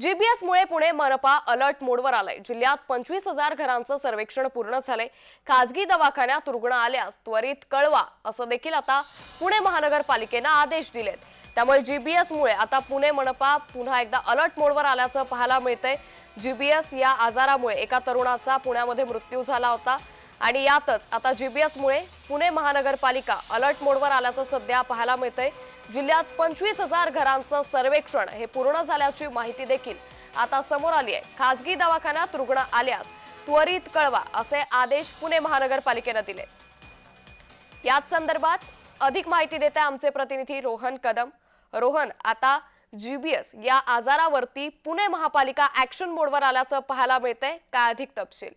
GBS मुळे पुणे मनपा alert मोडवर आलाय. जिल्ह्यात पंचवीस हजार घरांचं सर्वेक्षण पूर्ण झालंय. खासगी दवाखान्यात रुग्ण आल्यास त्वरित कळवा असं देखील आता पुणे महानगरपालिकेनं आदेश दिलेत. त्यामुळे जीबीएस मुळे आता पुणे मनपा पुन्हा एकदा अलर्ट मोडवर आल्याचं पाहायला मिळतंय. जीबीएस या आजारामुळे एका तरुणाचा पुण्यामध्ये मृत्यू झाला होता. आणि यातच आता जीबीएस मुळे पुणे महानगरपालिका अलर्ट मोडवर आल्याचं सध्या पाहायला मिळतंय. जिल्ह्यात पंचवीस हजार घरांचं सर्वेक्षण हे पूर्ण झाल्याची माहिती देखील आता समोर आली आहे. खासगी दवाखान्यात रुग्ण आल्यास त्वरित कळवा असे आदेश पुणे महानगरपालिकेनं दिले. याच संदर्भात अधिक माहिती देत आहे आमचे प्रतिनिधी रोहन कदम. रोहन आता जीबीएस या आजारावरती पुणे महापालिका ऍक्शन मोडवर आल्याचं पाहायला मिळतंय. काय अधिक तपशील?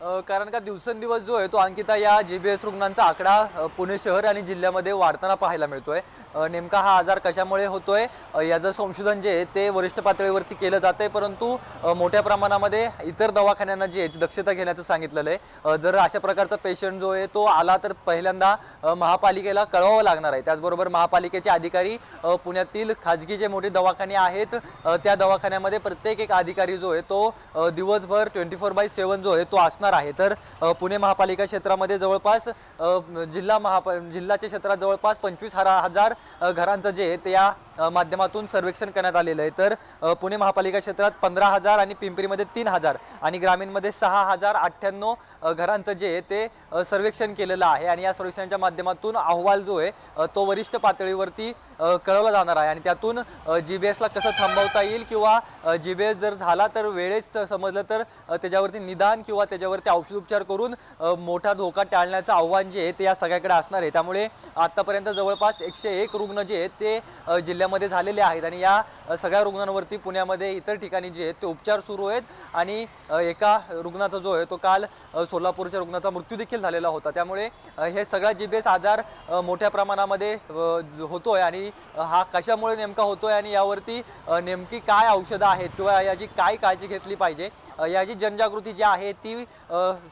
कारण का दिवसेंदिवस जो आहे तो अंकिता या जी बी एस रुग्णांचा आकडा पुणे शहर आणि जिल्ह्यामध्ये वाढताना पाहायला मिळतोय. आहे नेमका हा आजार कशामुळे होतोय? आहे याचं संशोधन जे आहे ते वरिष्ठ पातळीवरती केलं जातंय परंतु मोठ्या प्रमाणामध्ये इतर दवाखान्यांना जे आहे दक्षता घेण्याचं सांगितलेलं आहे. जर अशा प्रकारचा पेशंट जो आहे तो आला तर पहिल्यांदा महापालिकेला कळवावं लागणार आहे. त्याचबरोबर महापालिकेचे अधिकारी पुण्यातील खाजगी जे मोठे दवाखाने आहेत त्या दवाखान्यामध्ये प्रत्येक एक अधिकारी जो आहे तो दिवसभर ट्वेंटी फोर बाय सेवन जो आहे तो असणार आहे. तर पुणे महापालिका क्षेत्रामध्ये जवळपास जिल्हा महापा जिल्ह्याच्या क्षेत्रात जवळपास पंचवीस हजार घरांचं जे आहे ते या माध्यमातून सर्वेक्षण करण्यात आलेलं आहे. तर पुणे महापालिका क्षेत्रात पंधरा हजार आणि पिंपरीमध्ये तीन हजार आणि ग्रामीणमध्ये सहा हजार अठ्ठ्याण्णव घरांचं जे आहे ते सर्वेक्षण केलेलं आहे. आणि या सर्वेक्षणाच्या माध्यमातून अहवाल जो आहे तो वरिष्ठ पातळीवरती कळवला जाणार आहे. आणि त्यातून जी बी एसला कसं थांबवता येईल किंवा जी बी एस जर झाला तर वेळेस समजलं तर त्याच्यावरती निदान किंवा त्याच्यावर ते औषधोपचार करून मोठा धोका टाळण्याचं आव्हान जे आहे ते या सगळ्याकडे असणार आहे. त्यामुळे आतापर्यंत जवळपास एकशे एक रुग्ण जे आहेत ते जिल्ह्यामध्ये झालेले आहेत. आणि या सगळ्या रुग्णांवरती पुण्यामध्ये इतर ठिकाणी जे आहेत ते उपचार सुरू आहेत. आणि एका रुग्णाचा जो आहे तो काल सोलापूरच्या रुग्णाचा मृत्यू देखील झालेला होता. त्यामुळे हे सगळा जिबेस आजार मोठ्या प्रमाणामध्ये होतो होतोय. आणि हा कशामुळे नेमका होतोय आणि यावरती नेमकी काय औषधं आहेत किंवा याची काय काळजी घेतली पाहिजे याची जनजागृती जी आहे ती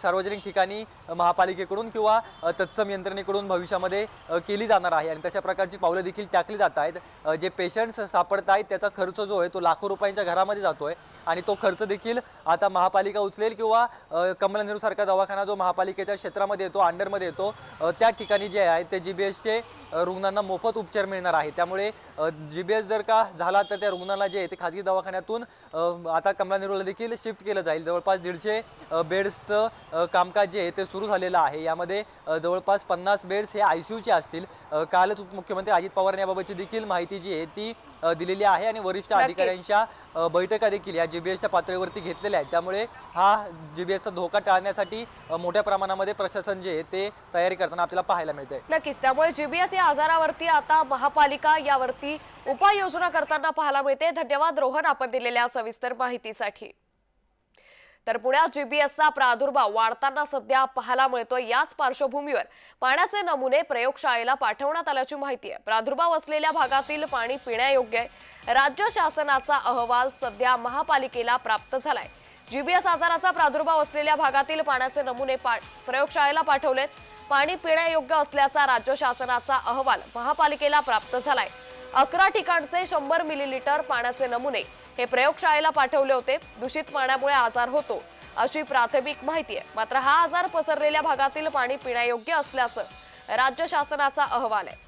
सार्वजनिक ठिकाणी महापालिकेकडून किंवा तत्सम यंत्रणेकडून भविष्यामध्ये केली जाणार आहे. आणि तशा प्रकारची पावलं देखील टाकली जात आहेत. जे पेशंट्स सापडत आहेत त्याचा खर्च जो आहे तो लाखो रुपयांच्या घरामध्ये जातो आहे आणि तो खर्च देखील आता महापालिका उचलेल किंवा कमला नेहरू सारखा दवाखाना जो महापालिकेच्या क्षेत्रामध्ये येतो अंडरमध्ये येतो त्या ठिकाणी जे आहे ते जी बी एसचे रुग्णांना मोफत उपचार मिळणार आहे. त्यामुळे जी बी एस जर का झाला तर त्या रुग्णांना जे आहे ते खाजगी दवाखान्यातून आता कमला नेहरूला देखील शिफ्ट केलं जाईल. जवळपास दीडशे बेड्स अ, कामकाज जे आहे ते सुरू झालेलं आहे. यामध्ये जवळपास पन्नास बेड्स हे आय सी यूचे असतील. कालच उपमुख्यमंत्री अजित पवार याबाबतची देखील माहिती जी आहे ती दिलेली आहे आणि वरिष्ठ. अधिकाऱ्यांच्या बैठका देखील या जी बी एसच्या पातळीवरती घेतलेल्या आहेत. त्यामुळे हा जी बी एसचा धोका टाळण्यासाठी मोठ्या प्रमाणामध्ये प्रशासन जे आहे ते तयारी करताना आपल्याला पाहायला मिळतंय. नक्कीच. त्यामुळे जीबीएस या आजारावरती आता महापालिका यावरती उपाययोजना करताना पाहायला मिळते. धन्यवाद रोहन आपण दिलेल्या सविस्तर माहितीसाठी. तर पुण्यात जीबीएसचा प्रादुर्भाव वाढताना सध्या पाहायला मिळतोय. याच पार्श्वभूमीवर पाण्याचे नमुने प्रयोगशाळेला पाठवण्यात आल्याची माहिती आहे. प्रादुर्भाव असलेल्या भागातील पाणी पिण्यायोग्य आहे. राज्य शासनाचा अहवाल सध्या महापालिकेला प्राप्त झालाय. जीबीएस आजाराचा प्रादुर्भाव असलेल्या भागातील पाण्याचे नमुने पा- प्रयोगशाळेला पाठवलेत. पाणी पिण्यायोग्य असल्याचा राज्य शासनाचा अहवाल महापालिकेला प्राप्त झालाय. अकरा ठिकाणचे शंभर मिलीलिटर पाण्याचे नमुने हे प्रयोगशाळेला पाठवले होते. दूषित पाण्यामुळे आजार होतो. अशी प्राथमिक माहिती आहे. मात्र हा आजार पसरलेल्या भागातील पाणी पिण्यायोग्य असल्याचं राज्य शासनाचा अहवाल आहे.